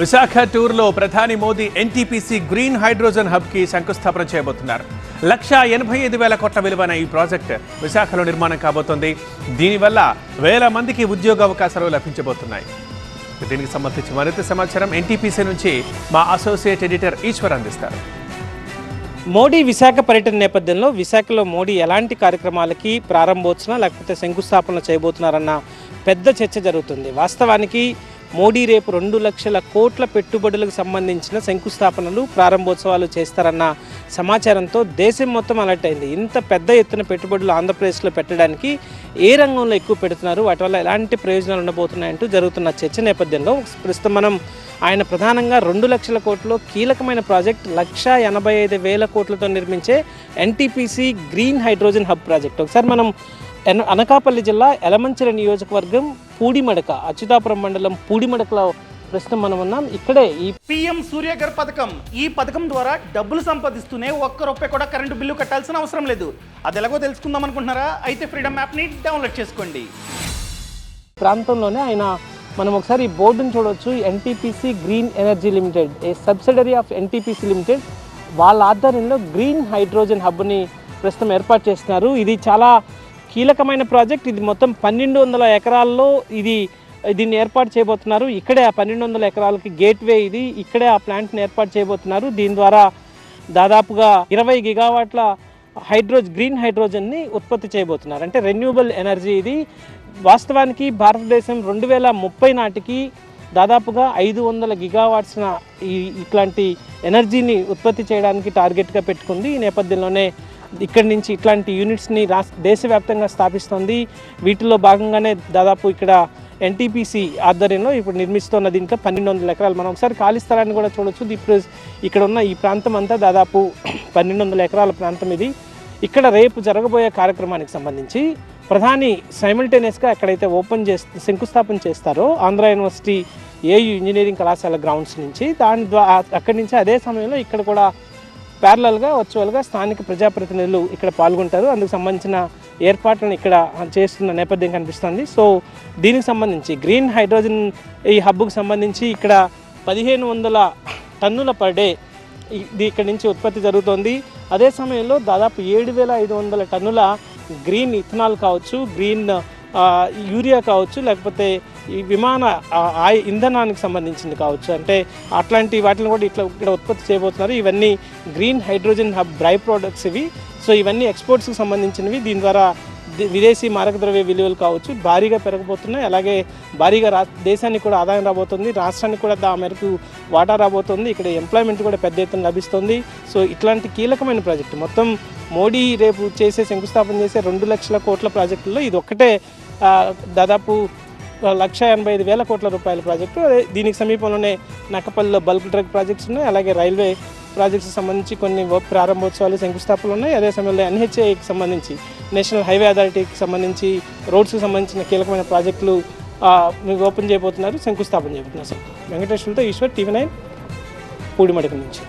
విశాఖ టూర్లో ప్రధాని Modi NTPC green hydrogen హబ్కి శంకుస్థాపన చేయబోతున్నారు. లక్ష ఎనభై ఐదు వేల కోట్ల విలువైన ఈ ప్రాజెక్ట్ విశాఖలో నిర్మాణం కాబోతోంది. దీనివల్ల వేల మందికి ఉద్యోగ అవకాశాలు లభించబోతున్నాయి. దీనికి సంబంధించి మరింత సమాచారం ఎన్టీపీసీ నుంచి మా అసోసియేట్ ఎడిటర్ ఈశ్వర్ అందిస్తారు. మోడీ విశాఖ పర్యటన నేపథ్యంలో విశాఖలో మోడీ ఎలాంటి కార్యక్రమాలకి ప్రారంభోత్సవం లేకపోతే శంకుస్థాపన చేయబోతున్నారన్న పెద్ద చర్చ జరుగుతుంది. వాస్తవానికి మోడీ రేపు రెండు లక్షల కోట్ల పెట్టుబడులకు సంబంధించిన శంకుస్థాపనలు ప్రారంభోత్సవాలు చేస్తారన్న సమాచారంతో దేశం మొత్తం అలర్ట్ అయింది. ఇంత పెద్ద ఎత్తున పెట్టుబడులు ఆంధ్రప్రదేశ్లో పెట్టడానికి ఏ రంగంలో ఎక్కువ పెడుతున్నారు? వాటి వల్ల ఎలాంటి ప్రయోజనాలు ఉండబోతున్నాయంటూ జరుగుతున్న చర్చ నేపథ్యంలో ప్రస్తుతం మనం ఆయన ప్రధానంగా రెండు లక్షల కోట్లలో కీలకమైన ప్రాజెక్ట్ లక్ష ఎనభై ఐదు వేల కోట్లతో నిర్మించే NTPC green hydrogen hub project. ఒకసారి మనం అనకాపల్లి జిల్లా ఎలమంచిల నియోజకవర్గం పూడిమడక అచ్యుతాపురం మండలం పూడిమడకలో ప్రస్తుతం మనం ఉన్నాం. ఇక్కడే ఈ పిఎం సూర్యఘర్ పథకం ఈ పథకం ద్వారా డబ్బులు సంపాదిస్తూనే ఒక్క రూపాయి కూడా కరెంటు బిల్లు కట్టాల్సిన అవసరం లేదు. అది ఎలాగో తెలుసుకుందాం అనుకుంటున్నారా? అయితే ఫ్రీడమ్ యాప్ని డౌన్లోడ్ చేసుకోండి. ప్రాంతంలోనే ఆయన మనం ఒకసారి ఈ బోర్డును చూడవచ్చు NTPC green energy limited a subsidiary of NTPC limited వాళ్ళ ఆధ్వర్యంలో గ్రీన్ హైడ్రోజన్ హబ్ని ప్రస్తుతం ఏర్పాటు చేస్తున్నారు. ఇది చాలా కీలకమైన ప్రాజెక్ట్. ఇది మొత్తం పన్నెండు వందల ఎకరాల్లో ఇది దీన్ని ఏర్పాటు చేయబోతున్నారు. ఇక్కడే ఆ పన్నెండు వందల ఎకరాలకి గేట్వే ఇది. ఇక్కడే ఆ ప్లాంట్ని ఏర్పాటు చేయబోతున్నారు. దీని ద్వారా దాదాపుగా ఇరవై గిగావాట్ల హైడ్రోజ్ గ్రీన్ హైడ్రోజన్ని ఉత్పత్తి చేయబోతున్నారు. అంటే రెన్యూబుల్ ఎనర్జీ ఇది. వాస్తవానికి భారతదేశం రెండు వేల ముప్పై నాటికి దాదాపుగా ఐదు వందల గిగావాట్స్న ఈ ఇట్లాంటి ఎనర్జీని ఉత్పత్తి చేయడానికి టార్గెట్గా పెట్టుకుంది. ఈ నేపథ్యంలోనే ఇక్కడి నుంచి ఇట్లాంటి యూనిట్స్ని రాష్ట్ర దేశవ్యాప్తంగా స్థాపిస్తోంది. వీటిలో భాగంగానే దాదాపు ఇక్కడ ఎన్టీపీసీ ఆధ్వర్యంలో ఇప్పుడు నిర్మిస్తున్న దీంట్లో పన్నెండు వందల ఎకరాలు. మనం ఒకసారి ఖాళీ స్థలాన్ని కూడా చూడొచ్చు. ఇప్పుడు ఇక్కడ ఉన్న ఈ ప్రాంతం అంతా దాదాపు పన్నెండు వందల ఎకరాల ప్రాంతం ఇది. ఇక్కడ రేపు జరగబోయే కార్యక్రమానికి సంబంధించి ప్రధాని సైమిల్టేనియస్గా ఎక్కడైతే ఓపెన్ చేస్తే శంకుస్థాపన చేస్తారో ఆంధ్ర యూనివర్సిటీ ఏయు ఇంజనీరింగ్ కళాశాల గ్రౌండ్స్ నుంచి దాని ద్వారా అక్కడి నుంచి అదే సమయంలో ఇక్కడ కూడా ప్యారలల్గా వర్చువల్గా స్థానిక ప్రజాప్రతినిధులు ఇక్కడ పాల్గొంటారు. అందుకు సంబంధించిన ఏర్పాట్లను ఇక్కడ చేస్తున్న నేపథ్యం కనిపిస్తుంది. సో దీనికి సంబంధించి గ్రీన్ హైడ్రోజన్ ఈ హబ్కు సంబంధించి ఇక్కడ పదిహేను వందల టన్నుల పర్ డే ఇది ఇక్కడ నుంచి ఉత్పత్తి జరుగుతోంది. అదే సమయంలో దాదాపు ఏడు వేల ఐదు వందల టన్నుల గ్రీన్ ఇథనాల్ కావచ్చు గ్రీన్ యూరియా కావచ్చు లేకపోతే ఈ విమాన ఆయ ఇంధనానికి సంబంధించింది కావచ్చు. అంటే అట్లాంటి వాటిని కూడా ఇట్లా ఇక్కడ ఉత్పత్తి చేయబోతున్నారు. ఇవన్నీ green hydrogen hub dry products ఇవి. సో ఇవన్నీ ఎక్స్పోర్ట్స్కి సంబంధించినవి. దీని ద్వారా విదేశీ మారక ద్రవ్య విలువలు కావచ్చు భారీగా పెరగబోతున్నాయి. అలాగే భారీగా రా దేశానికి కూడా ఆదాయం రాబోతుంది. రాష్ట్రానికి కూడా దా మేరకు వాటా రాబోతుంది. ఇక్కడ ఎంప్లాయ్మెంట్ కూడా పెద్ద ఎత్తున లభిస్తుంది. సో ఇట్లాంటి కీలకమైన ప్రాజెక్టు. మొత్తం మోడీ రేపు చేసే శంకుస్థాపన చేసే రెండు లక్షల కోట్ల ప్రాజెక్టుల్లో ఇది ఒక్కటే దాదాపు లక్ష ఎనభై ఐదు వేల కోట్ల రూపాయల ప్రాజెక్టు. అదే దీనికి సమీపంలోనే నక్కపల్లిలో బల్క్ డ్రగ్ ప్రాజెక్ట్స్ ఉన్నాయి. అలాగే రైల్వే ప్రాజెక్ట్స్ సంబంధించి కొన్ని ప్రారంభోత్సవాలు శంకుస్థాపనలు ఉన్నాయి. అదే సమయంలో ఎన్హెచ్ఏకి సంబంధించి నేషనల్ హైవే అథారిటీకి సంబంధించి రోడ్స్కి సంబంధించిన కీలకమైన ప్రాజెక్టులు మీకు ఓపెన్ చేయబోతున్నారు శంకుస్థాపన చేయబోతున్నారు. సార్ వెంకటేశ్వరులతో ఈశ్వర్ టీవీ నైన్ పూడిమడక నుంచి.